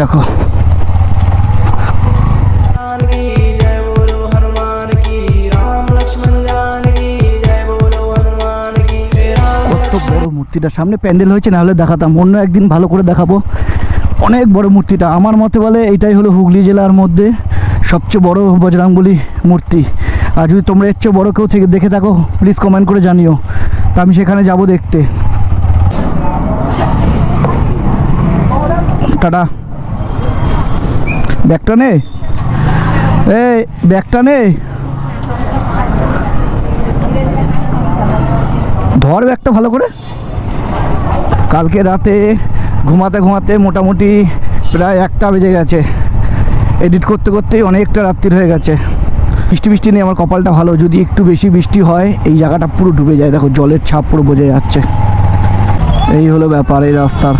দেখো। কত বড় মূর্তিটা সামনে প্যান্ডেল হয়েছে না হলে দেখাতাম অন্য একদিন ভালো করে দেখাবো। অনেক বড় মূর্তিটা আমার মতে বলে এটাই হলো হুগলি জেলার মধ্যে সবচেয়ে বড় বজরাঙ্গুলি মূর্তি। আর যদি তোমরা এর চেয়ে বড় কেউ থেকে দেখে থাকো প্লিজ কমেন্ট করে জানিও। তা আমি সেখানে যাব দেখতে। টাটা। ব্যাগটা নে। এই, ব্যাগটা নে। ধর ব্যাগটা ভালো করে। কালকে রাতে ঘুমাতে ঘুমাতে মোটামুটি প্রায় একটা বেজে গেছে। এডিট করতে করতেই অনেকটা রাত্রির হয়ে গেছে। বৃষ্টি বৃষ্টি নেই আমার কপালটা ভালো। যদি একটু বেশি বৃষ্টি হয়, এই জায়গাটা পুরো ডুবে যায়। দেখো, জলের ছাপ পুরো বোঝা যাচ্ছে। এই হলো ব্যাপার, এই রাস্তার।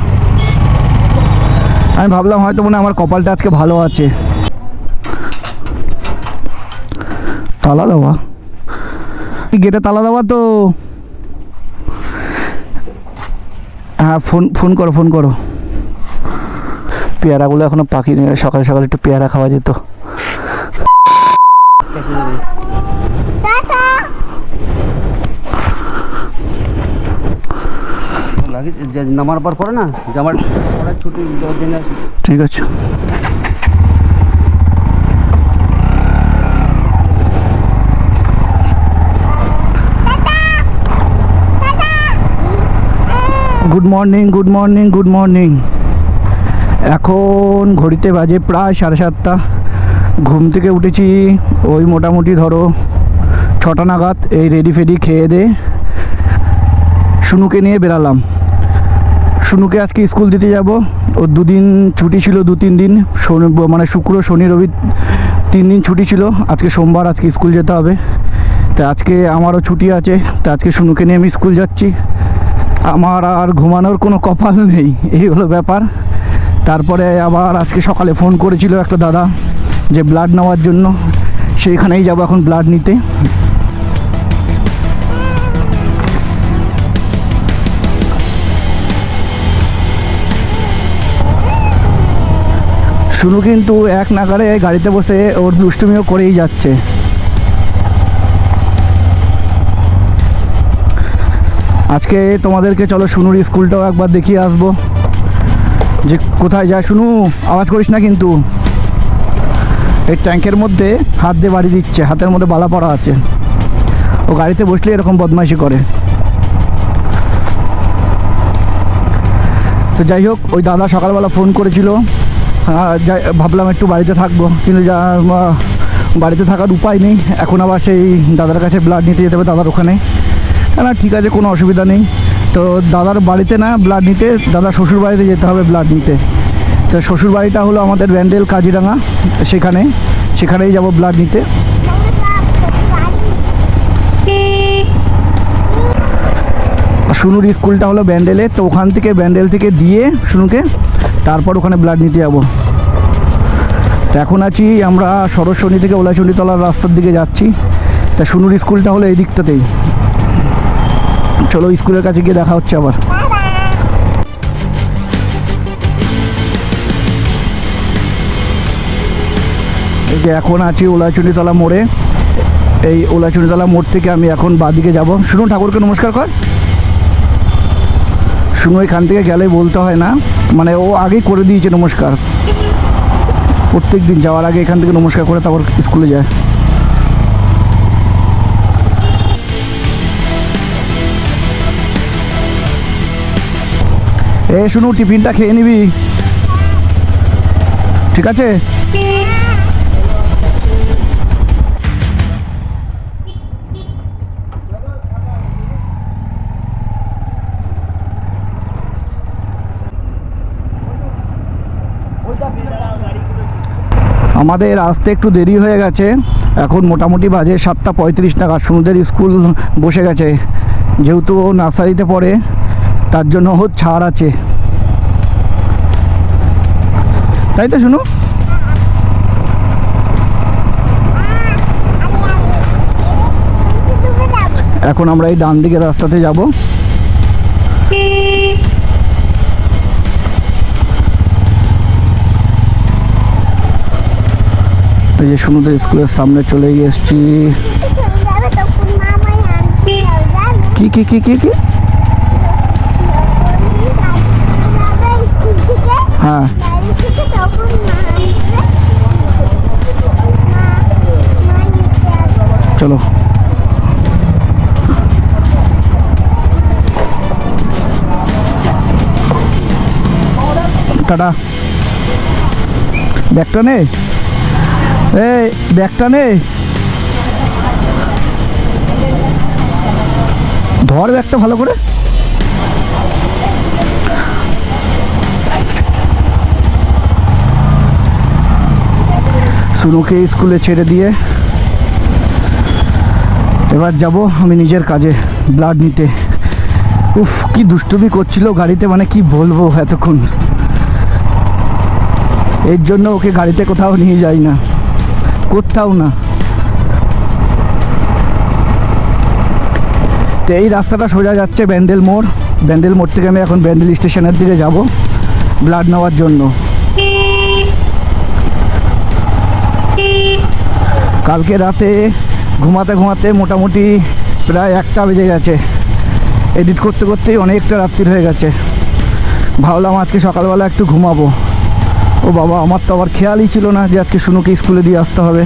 আমি ভাবলাম হয়তো মনে আমার কপালটা আজকে ভালো আছে। তালা দেওয়া গেটে তালা দেওয়া তো। হ্যাঁ ফোন ফোন করো ফোন করো। পেয়ারাগুলো এখনও পাখি নেই, সকালে সকালে একটু পেয়ারা খাওয়া যেত। নামার পর পরে না, যে আমার পড়ার ছুটি জন্য ঠিক আছে। Good morning good morning good morning এখন ঘড়িতে বাজে প্রায় সাড়ে সাতটা। ঘুম থেকে উঠেছি, ওই মোটামুটি ধরো ছটা নাগাদ, এই রেডি ফেডি খেয়ে দে শুনুকে নিয়ে বেরালাম। শুনুকে আজকে স্কুল দিতে যাব। ওর দুদিন ছুটি ছিল, দু তিন দিন। মানে শুক্র, শনি, রবি তিন দিন ছুটি ছিল। আজকে সোমবার আজকে স্কুল যেতে হবে। তা আজকে আমারও ছুটি আছে। তা আজকে শুনুকে নিয়ে আমি স্কুল যাচ্ছি। আমার আর ঘুমানোর কোনো কপাল নেই, এই হলো ব্যাপার। তারপরে আবার আজকে সকালে ফোন করেছিল একটা দাদা যে ব্লাড নেওয়ার জন্য। সেইখানেই যাব এখন ব্লাড নিতে। শুনু কিন্তু এক নাগারে গাড়িতে বসে ওর দুষ্টুমিও করেই যাচ্ছে। আজকে তোমাদেরকে চলো শুনুর স্কুলটাও একবার দেখিয়ে আসব। যে কোথায় যায় শুনু, আওয়াজ করিস না কিন্তু। এই ট্যাঙ্কের মধ্যে হাত দিয়ে বাড়ি দিচ্ছে, হাতের মধ্যে বালা পড়া আছে। ও গাড়িতে বসলে এরকম বদমাইশি করে। তো যাই হোক, ওই দাদা সকালবেলা ফোন করেছিল। ভাবলাম একটু বাড়িতে থাকব, কিন্তু যা বাড়িতে থাকার উপায় নেই। এখন আবার সেই দাদার কাছে ব্লাড নিতে যেতে হবে দাদার ওখানে। না ঠিক আছে, কোনো অসুবিধা নেই। তো দাদার বাড়িতে না ব্লাড নিতে দাদা শ্বশুর বাড়িতে যেতে হবে ব্লাড নিতে। তো শ্বশুর বাড়িটা হলো আমাদের ব্যান্ডেল কাজিরাঙা, সেখানে, সেখানেই যাব ব্লাড নিতে। শুনুর স্কুলটা হলো ব্যান্ডেলে, তো ওখান থেকে ব্যান্ডেল থেকে দিয়ে শুনুকে তারপর ওখানে ব্লাড নিতে যাব। এখন আছি আমরা সরস্বনী থেকে ওলাচণ্ডীতলার রাস্তার দিকে যাচ্ছি। তা শুনুর স্কুলটা হলো এই দিকটাতেই। চলো স্কুলের কাছে গিয়ে দেখা হচ্ছে আবার। এই যে এখন আছি ওলাচণ্ডীতলা মোড়ে। এই ওলাচণ্ডীতলা মোড় থেকে আমি এখন বাদিকে যাব। শুনুন ঠাকুরকে নমস্কার কর। শুনো এখান থেকে গেলে বলতে হয় না। মানে ও আগেই করে দিয়েছে নমস্কার। প্রত্যেক দিন যাওয়ার আগে এখান থেকে নমস্কার করে তারপর স্কুলে যায়। এ, শুনু, টিফিনটা খেয়ে নিবি। ঠিক আছে? আমাদের আসতে একটু দেরি হয়ে গেছে। এখন মোটামুটি বাজে সাতটা পঁয়ত্রিশ টাকা সমুদ্রের স্কুল বসে গেছে। যেহেতু ও নার্সারিতে পড়ে, তার জন্য ও ছাড় আছে। তাই তো শুনু? এখন আমরা এই ডান দিকের রাস্তাতে যাব। এই যে সুনুদের স্কুলের সামনে চলে এসছি। কি কি কি কি কি? হ্যাঁ। চলো। টাটা। ব্যাগটা নে। এই, ব্যাগটা নে। ধর ব্যাগটা ভালো করে। সুনুকে স্কুলে ছেড়ে দিয়ে এবার যাব আমি নিজের কাজে ব্লাড নিতে। উফ, কি দুষ্টুমি করছিল গাড়িতে মানে কি বলব এতক্ষণ। এর জন্য ওকে গাড়িতে কোথাও নিয়ে যাই না। কোথাও না। তো এই রাস্তাটা সোজা যাচ্ছে ব্যান্ডেল মোড়। ব্যান্ডেল মোড় থেকে আমি এখন ব্যান্ডেল স্টেশনের দিকে যাব ব্লাড নেওয়ার জন্য। কালকে রাতে ঘুমাতে ঘুমাতে মোটামুটি প্রায় একটা বেজে গেছে। এডিট করতে করতেই অনেকটা রাত্রির হয়ে গেছে। ভাবলাম আজকে সকালবেলা একটু ঘুমাবো। ও বাবা, আমার তো আবার খেয়ালই ছিল না যে আজকে শুনুকে স্কুলে দিয়ে আসতে হবে।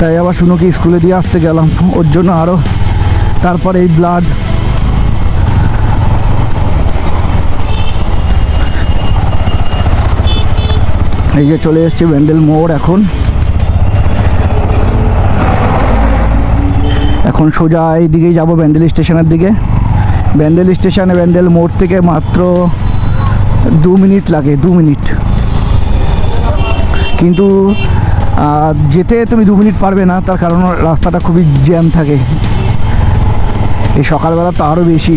তাই আবার সুনুকে স্কুলে দিয়ে আসতে গেলাম। ওর জন্য আরও তারপরে এই ব্লাড এই যে চলে এসছে ব্যান্ডেল মোড় এখন। এখন সোজা এই দিকেই যাব ব্যান্ডেল স্টেশনের দিকে। ব্যান্ডেল স্টেশনে ব্যান্ডেল মোড় থেকে মাত্র দু মিনিট লাগে, দু মিনিট। কিন্তু যেতে তুমি দু মিনিট পারবে না, তার কারণ রাস্তাটা খুবই জ্যাম থাকে। এই সকালবেলা তো আরও বেশি।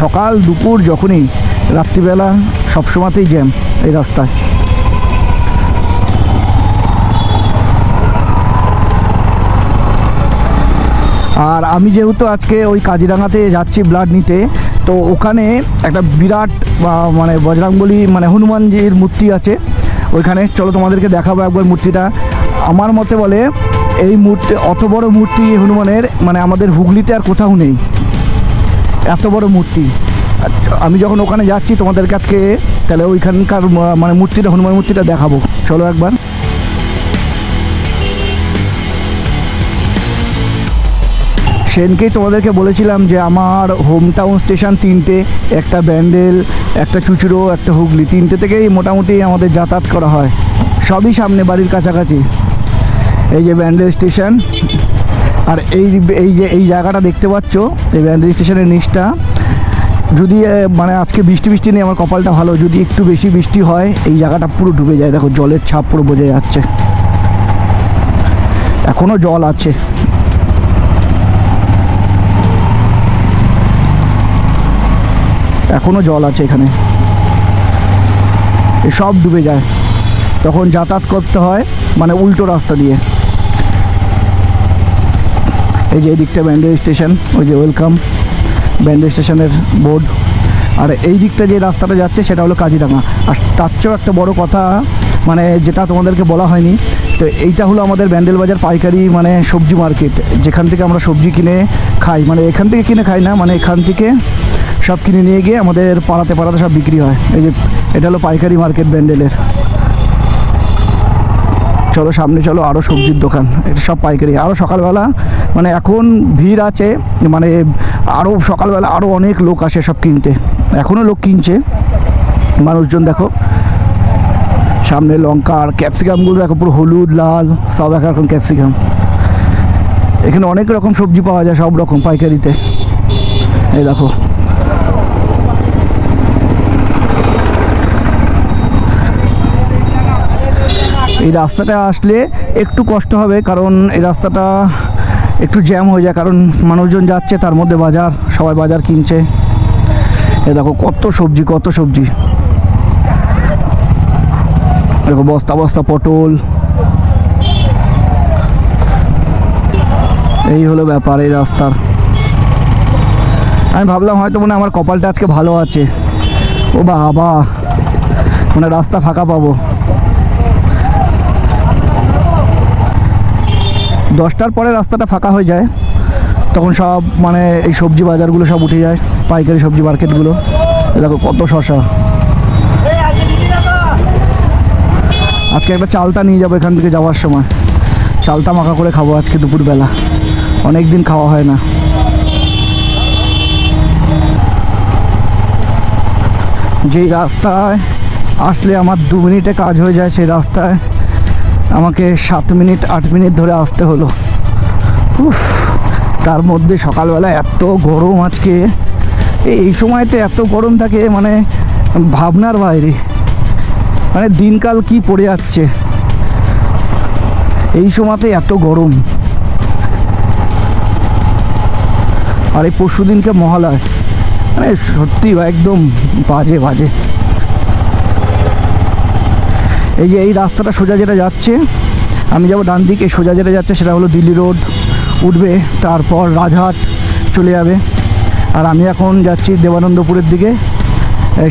সকাল দুপুর যখনই, রাত্রিবেলা সবসময়তেই জ্যাম এই রাস্তায়। আর আমি যেহেতু আজকে ওই কাজিরাঙাতে যাচ্ছি ব্লাড নিতে, তো ওখানে একটা বিরাট মানে বজরাংবলী মানে হনুমানজির মূর্তি আছে। ওইখানে। চলো তোমাদেরকে দেখাবো একবার মূর্তিটা। আমার মতে বলে, এই মূর্তি, অত বড় মূর্তি হনুমানের মানে আমাদের হুগলিতে আর কোথাও নেই। এত বড় মূর্তি। আমি যখন ওখানে যাচ্ছি তোমাদের কাছে তাহলে ওইখানকার মানে মূর্তিটা, হনুমান মূর্তিটা দেখাবো। চলো একবার। সেনকেই তোমাদেরকে বলেছিলাম যে আমার হোম টাউন স্টেশন তিনটে, একটা ব্যান্ডেল, একটা চুচুড়ো, একটা হুগলি। তিনটে থেকেই মোটামুটি আমাদের যাতায়াত করা হয়। সবই সামনে বাড়ির কাছাকাছি। এই যে ব্যান্ডেল স্টেশন আর এই এই যে, এই জায়গাটা দেখতে পাচ্ছ, এই ব্যান্ডেল স্টেশনের নিচটা। যদি মানে আজকে বৃষ্টি বৃষ্টি নেই, আমার কপালটা ভালো। যদি একটু বেশি বৃষ্টি হয়, এই জায়গাটা পুরো ডুবে যায়। দেখো, জলের ছাপ পুরো বোঝা যাচ্ছে। এখনও জল আছে। এখনও জল আছে এখানে। সব ডুবে যায়। তখন যাতায়াত করতে হয় মানে উল্টো রাস্তা দিয়ে। এই যে এই দিকটা ব্যান্ডেল স্টেশন, ওই যে ওয়েলকাম ব্যান্ডেল স্টেশনের বোর্ড। আর এই দিকটা যে রাস্তাটা যাচ্ছে সেটা হলো কাজিরাঙা। আর তার চেয়েও একটা বড় কথা মানে যেটা তোমাদেরকে বলা হয়নি, তো এইটা হলো আমাদের ব্যান্ডেল বাজার পাইকারি মানে সবজি মার্কেট। যেখান থেকে আমরা সবজি কিনে খাই। মানে এখান থেকে কিনে খাই না মানে এখান থেকে সব কিনে নিয়ে গিয়ে আমাদের পাড়াতে পাড়াতে সব বিক্রি হয়। এই যে, এটা হলো পাইকারি মার্কেট ব্যান্ডেলের। চলো, সামনে চলো আরও সবজির দোকান। এটা সব পাইকারি। আরও সকালবেলা মানে এখন ভিড় আছে মানে আরও সকালবেলা আরও অনেক লোক আসে সব কিনতে। এখনও লোক কিনছে। মানুষজন দেখো, সামনে লঙ্কা আর ক্যাপসিকামগুলো দেখো, পুরো হলুদ, লাল, সব এক রকম ক্যাপসিকাম। এখানে অনেক রকম সবজি পাওয়া যায়, সব রকম পাইকারিতে। এই দেখো এই রাস্তাটা আসলে একটু কষ্ট হবে, কারণ এই রাস্তাটা একটু জ্যাম হয়ে যায়, কারণ মানুষজন যাচ্ছে, তার মধ্যে বাজার, সবাই বাজার কিনছে। এ দেখো কত সবজি কত সবজি। দেখো বস্তা বস্তা, পটল। এই হলো ব্যাপার, এই রাস্তার। আমি ভাবলাম হয়তো মনে আমার কপালটা আজকে ভালো আছে। ও বাবা মানে রাস্তা ফাঁকা পাবো। দশটার পরে রাস্তাটা ফাঁকা হয়ে যায়। তখন সব মানে এই সবজি বাজারগুলো সব উঠে যায়, পাইকারি সবজি মার্কেটগুলো। দেখো কত শশা আজকে একবার চালটা নিয়ে যাব এখান থেকে যাওয়ার সময়। চালটা মাখা করে খাব আজকে দুপুরবেলা। অনেক দিন খাওয়া হয় না। যেই রাস্তায় আসলে আমার দু মিনিটে কাজ হয়ে যায়, সেই রাস্তায় আমাকে সাত মিনিট, আট মিনিট ধরে আসতে হলো। উফ, তার মধ্যে সকালবেলা এত গরম আজকে। এই- সময়তে এত গরম থাকে মানে ভাবনার বাইরে। মানে দিনকাল কি পড়ে যাচ্ছে। এই সময়তে এত গরম। আর এই পরশু দিনকে মহালয়। মানে সত্যি একদম বাজে বাজে। এই যে এই রাস্তাটা সোজা যেটা যাচ্ছে, আমি যাব ডান দিকে, সোজা যেটা যাচ্ছে সেটা হলো দিল্লি রোড, উঠবে, তারপর রাজহাট চলে যাবে। আর আমি এখন যাচ্ছি দেবানন্দপুরের দিকে।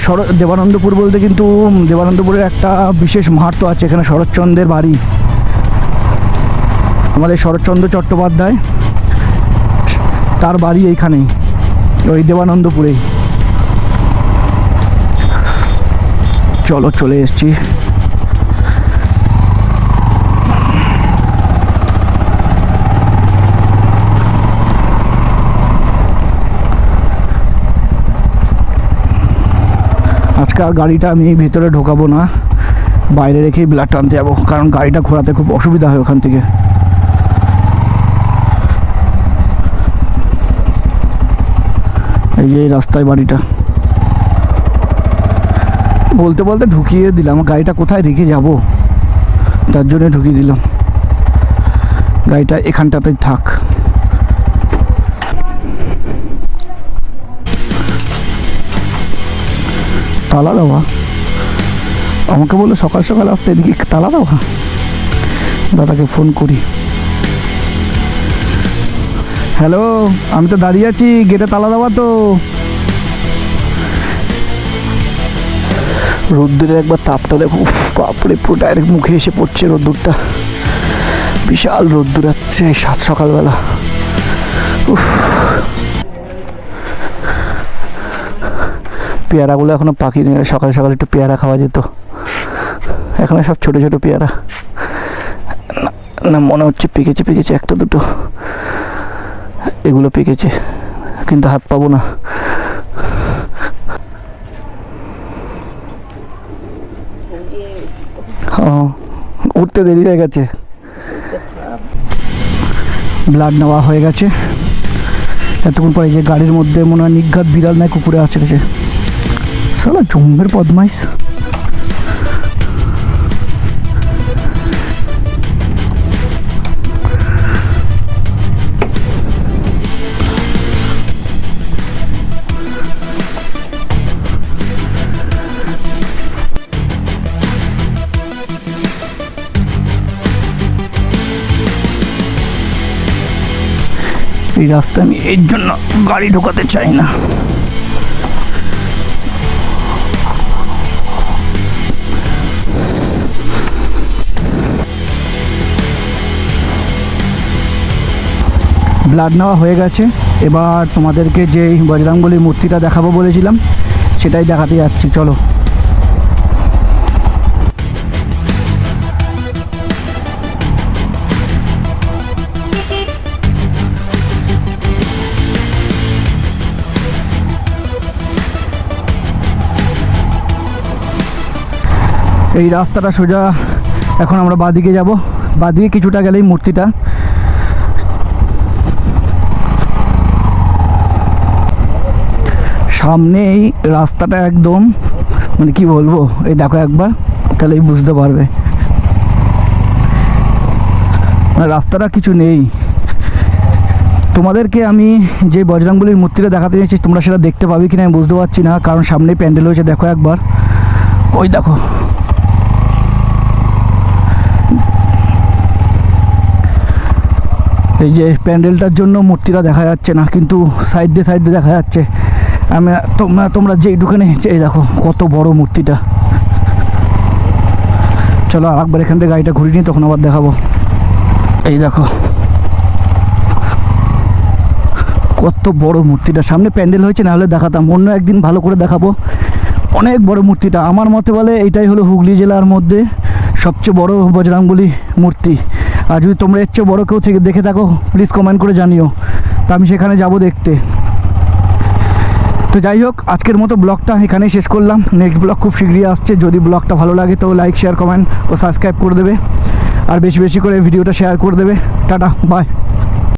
শর দেবানন্দপুর বলতে কিন্তু দেবানন্দপুরের একটা বিশেষ মাহাত্ম আছে, এখানে শরৎচন্দ্রের বাড়ি। আমাদের শরৎচন্দ্র চট্টোপাধ্যায়, তার বাড়ি এইখানেই, ওই দেবানন্দপুরেই। চলো, চলে এসছি। আজকে আর গাড়িটা আমি ভিতরে ঢোকাবো না, বাইরে রেখেই ব্লাড টানতে যাব, কারণ গাড়িটা ঘোরাতে খুব অসুবিধা হয় ওখান থেকে। এই যে রাস্তায় বাড়িটা। বলতে বলতে ঢুকিয়ে দিলাম, গাড়িটা কোথায় রেখে যাব? তার জন্য ঢুকিয়ে দিলাম। গাড়িটা এখানটাতেই থাক। তালা দেওয়া আমাকে বলল সকাল সকাল আসতে, এদিকে তালা দেওয়া দাদাকে ফোন করি। হ্যালো আমি তো দাঁড়িয়ে আছি গেটে তালা দেওয়া তো। রোদ্দুরের একবার তাপটা দেখো বাপরে পুরো ডাইরেক্ট মুখে এসে পড়ছে রোদ্দুরটা। বিশাল রোদ্দুর আছে সাত সকালবেলা। উফ পেয়ারাগুলো এখনও পাকিনি সকাল সকাল একটু পেয়ারা খাওয়া যেত। এখানে সব ছোট ছোট পেয়ারা। না, মনে হচ্ছে পেকেছে পেকেছে একটা দুটো। এগুলো পেকেছে কিন্তু হাত পাবো না। উঠতে দেরি হয়ে গেছে। ব্লাড নেওয়া হয়ে গেছে। এতক্ষণ পরে যে গাড়ির মধ্যে মনে হয় নিঘাত বিড়াল নাই কুকুরে আছে রেছে সালা জম্মের বদমাইশ। এই রাস্তায় আমি এর জন্য গাড়ি ঢোকাতে চাই না। ব্লাড নেওয়া হয়ে গেছে। এবার তোমাদেরকে যেই বজরাঙ্গলির মূর্তিটা দেখাবো বলেছিলাম, সেটাই দেখাতে যাচ্ছি, চলো। এই রাস্তাটা সোজা, এখন আমরা বাদিকে যাব। বাদিকে কিছুটা গেলেই মূর্তিটা। সামনে এই রাস্তাটা একদম মানে কি বলব, এই দেখো একবার, তাহলেই বুঝতে পারবে। মানে রাস্তাটা কিছু নেই। তোমাদেরকে আমি যে বজরাঙ্গলির মূর্তিটা দেখাতে চাইছি তোমরা সেটা দেখতে পাবে কিনা আমি বুঝতে পারছি না, কারণ সামনে প্যান্ডেল হয়েছে দেখো একবার। ওই দেখো। এই যে প্যান্ডেলটার জন্য মূর্তিটা দেখা যাচ্ছে না, কিন্তু সাইড দিয়ে সাইড দিয়ে দেখা যাচ্ছে। আমি তোমরা তোমরা যেই দোকানে এই দেখো, কত বড় মূর্তিটা। চলো একবার এখান থেকে গাড়িটা ঘুরিয়ে নিই, তখন আবার দেখাবো। এই দেখো। কত বড় মূর্তিটা। সামনে প্যান্ডেল হয়েছে, না হলে দেখাতাম। অন্য একদিন ভালো করে দেখাবো। অনেক বড় মূর্তিটা। আমার মতে বলে এটাই হলো হুগলি জেলার মধ্যে সবচেয়ে বড় বজরাঙ্গলি মূর্তি। আর যদি তোমরা এর চেয়ে বড় কেউ থেকে দেখে থাকো প্লিজ কমেন্ট করে জানিও। তা আমি সেখানে যাব দেখতে। তো যাই হোক, আজকের মতো ব্লগটা এখানেই শেষ করলাম। নেক্সট ব্লগ খুব শীঘ্রই আসছে। যদি ব্লগটা ভালো লাগে তো লাইক শেয়ার কমেন্ট ও সাবস্ক্রাইব করে দেবে। আর বেশি বেশি করে ভিডিওটা শেয়ার করে দেবে। Tata bye